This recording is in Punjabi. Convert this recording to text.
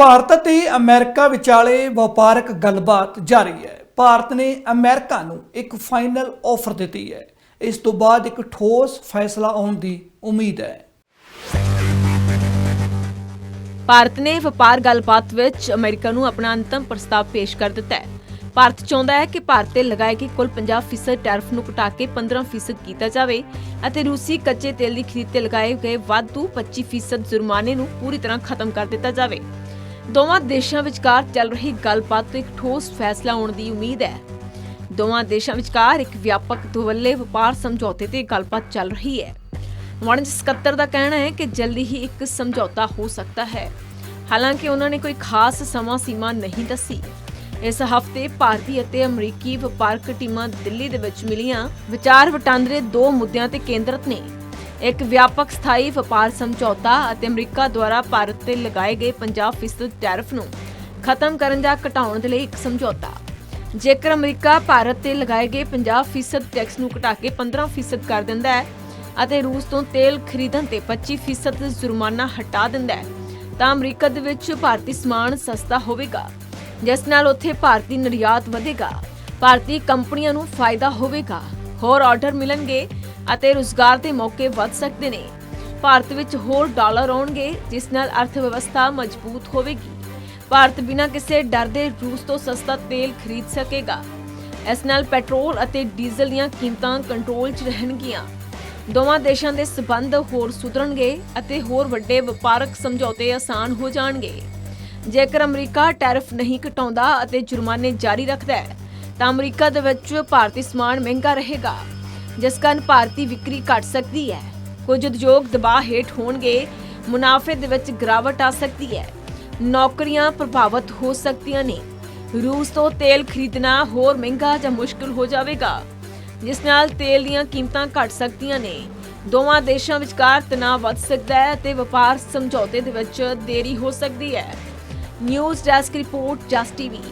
ਭਾਰਤ ਅਤੇ ਅਮਰੀਕਾ ਵਿਚਾਲੇ ਵਪਾਰਕ ਗੱਲਬਾਤ ਜਾਰੀ ਹੈ। ਭਾਰਤ ਨੇ ਅਮਰੀਕਾ ਨੂੰ ਇੱਕ ਫਾਈਨਲ ਆਫਰ ਦਿੱਤੀ ਹੈ। ਇਸ ਤੋਂ ਬਾਅਦ ਇੱਕ ਠੋਸ ਫੈਸਲਾ ਆਉਣ ਦੀ ਉਮੀਦ ਹੈ। ਭਾਰਤ ਨੇ ਵਪਾਰ ਗੱਲਬਾਤ ਵਿੱਚ ਅਮਰੀਕਾ ਨੂੰ ਆਪਣਾ ਅੰਤਮ ਪ੍ਰਸਤਾਵ ਪੇਸ਼ ਕਰ ਦਿੱਤਾ ਹੈ। ਭਾਰਤ ਚਾਹੁੰਦਾ ਹੈ ਕਿ ਭਾਰਤ ਤੇ ਲਗਾਏ ਗਏ ਕੁੱਲ 50% ਟੈਰਿਫ ਨੂੰ ਘਟਾ ਕੇ 15% ਕੀਤਾ ਜਾਵੇ ਅਤੇ ਰੂਸੀ ਕੱਚੇ ਤੇਲ ਦੀ ਖਰੀਦ ਤੇ ਲਗਾਏ ਗਏ ਵਾਧੂ 25% ਜੁਰਮਾਨੇ ਨੂੰ ਪੂਰੀ ਤਰ੍ਹਾਂ ਖਤਮ ਕਰ ਦਿੱਤਾ ਜਾਵੇ। ਦੋਵਾਂ ਦੇਸ਼ਾਂ ਵਿਚਕਾਰ ਚੱਲ ਰਹੀ ਗੱਲਬਾਤ ਤੋਂ ਇੱਕ ਠੋਸ ਫੈਸਲਾ ਆਉਣ ਦੀ ਉਮੀਦ ਹੈ। ਦੋਵਾਂ ਦੇਸ਼ਾਂ ਵਿਚਕਾਰ ਇੱਕ ਵਿਆਪਕ ਦੁਵੱਲੇ ਵਪਾਰ ਸਮਝੌਤੇ ਤੇ ਗੱਲਬਾਤ ਚੱਲ ਰਹੀ ਹੈ। ਵਣਜ ਸਕੱਤਰ ਦਾ ਕਹਿਣਾ ਹੈ ਕਿ ਜਲਦੀ ਹੀ ਇੱਕ ਸਮਝੌਤਾ ਹੋ ਸਕਦਾ ਹੈ। ਹਾਲਾਂਕਿ ਉਹਨਾਂ ਨੇ ਕੋਈ ਖਾਸ ਸਮਾਂ ਸੀਮਾ ਨਹੀਂ ਦੱਸੀ। ਇਸ ਹਫ਼ਤੇ ਭਾਰਤੀ ਅਤੇ ਅਮਰੀਕੀ ਵਪਾਰਕ ਟੀਮਾਂ ਦਿੱਲੀ ਦੇ ਵਿੱਚ ਮਿਲੀਆਂ। ਵਿਚਾਰ ਵਟਾਂਦਰੇ ਦੋ ਮੁੱਦਿਆਂ ਤੇ ਕੇਂਦਰਿਤ ਨੇ। ਇੱਕ ਵਿਆਪਕ ਸਥਾਈ ਵਪਾਰ ਸਮਝੌਤਾ ਅਤੇ ਅਮਰੀਕਾ ਦੁਆਰਾ ਭਾਰਤ ਤੇ ਲਗਾਏ ਗਏ 50% ਟੈਰਿਫ ਨੂੰ ਖਤਮ ਕਰਨ ਜਾਂ ਘਟਾਉਣ ਦੇ ਲਈ ਇੱਕ ਸਮਝੌਤਾ। ਜੇਕਰ ਅਮਰੀਕਾ ਭਾਰਤ ਤੇ ਲਗਾਏ ਗਏ 50% ਟੈਕਸ ਨੂੰ ਘਟਾ ਕੇ 15% ਕਰ ਦਿੰਦਾ ਹੈ ਅਤੇ ਰੂਸ ਤੋਂ ਤੇਲ ਖਰੀਦਣ ਤੇ 25% ਜੁਰਮਾਨਾ ਹਟਾ ਦਿੰਦਾ ਹੈ, ਤਾਂ ਅਮਰੀਕਾ ਦੇ ਵਿੱਚ ਭਾਰਤੀ ਸਮਾਨ ਸਸਤਾ ਹੋਵੇਗਾ, ਜਿਸ ਨਾਲ ਉੱਥੇ ਭਾਰਤੀ ਨਿਰਯਾਤ ਵਧੇਗਾ, ਭਾਰਤੀ ਕੰਪਨੀਆਂ ਨੂੰ ਫਾਇਦਾ ਹੋਵੇਗਾ। ਹੋਰ ਆਰਡਰ ਮਿਲਣਗੇ ਅਤੇ ਰੁਜ਼ਗਾਰ ਦੇ ਮੌਕੇ ਵੱਧ ਸਕਦੇ ਨੇ। ਭਾਰਤ ਵਿੱਚ ਹੋਰ ਡਾਲਰ ਆਉਣਗੇ, ਜਿਸ ਨਾਲ ਅਰਥ ਵਿਵਸਥਾ ਮਜ਼ਬੂਤ ਹੋਵੇਗੀ। ਭਾਰਤ ਬਿਨਾਂ ਕਿਸੇ ਡਰ ਦੇ ਰੂਸ ਤੋਂ ਸਸਤਾ ਤੇਲ ਖਰੀਦ ਸਕੇਗਾ। ਇਸ ਨਾਲ ਪੈਟਰੋਲ ਅਤੇ ਡੀਜ਼ਲ ਦੀਆਂ ਕੀਮਤਾਂ ਕੰਟਰੋਲ 'ਚ ਰਹਿਣਗੀਆਂ। ਦੋਵਾਂ ਦੇਸ਼ਾਂ ਦੇ ਸਬੰਧ ਹੋਰ ਸੁਧਰਨਗੇ ਅਤੇ ਹੋਰ ਵੱਡੇ ਵਪਾਰਕ ਸਮਝੌਤੇ ਆਸਾਨ ਹੋ ਜਾਣਗੇ। ਜੇਕਰ ਅਮਰੀਕਾ ਟੈਰਿਫ ਨਹੀਂ ਘਟਾਉਂਦਾ ਅਤੇ ਜੁਰਮਾਨੇ ਜਾਰੀ ਰੱਖਦਾ ਹੈ, ਤਾਂ ਅਮਰੀਕਾ ਦੇ ਵਿੱਚ ਭਾਰਤੀ ਸਮਾਨ ਮਹਿੰਗਾ ਰਹੇਗਾ। ਜਿਸ ਕਾਰਨ ਭਾਰਤੀ ਵਿਕਰੀ ਘਟ ਸਕਦੀ ਹੈ। ਕੁਝ ਉਦਯੋਗ ਦਬਾਅ ਹੇਠ ਹੋਣਗੇ, ਮੁਨਾਫੇ ਦੇ ਵਿੱਚ ਗਿਰਾਵਟ ਆ ਸਕਦੀ ਹੈ। ਨੌਕਰੀਆਂ ਪ੍ਰਭਾਵਿਤ ਹੋ ਸਕਦੀਆਂ ਨੇ। ਰੂਸ ਤੋਂ ਤੇਲ ਖਰੀਦਣਾ ਹੋਰ ਮਹਿੰਗਾ ਜਾਂ ਮੁਸ਼ਕਲ ਹੋ ਜਾਵੇਗਾ, ਜਿਸ ਨਾਲ ਤੇਲ ਦੀਆਂ ਕੀਮਤਾਂ ਘਟ ਸਕਦੀਆਂ ਨੇ। ਦੋਵਾਂ ਦੇਸ਼ਾਂ ਵਿਚਕਾਰ ਤਣਾਅ ਵੱਧ ਸਕਦਾ ਹੈ ਅਤੇ ਵਪਾਰ ਸਮਝੌਤੇ ਦੇ ਵਿੱਚ ਦੇਰੀ ਹੋ ਸਕਦੀ ਹੈ। News desk report just TV.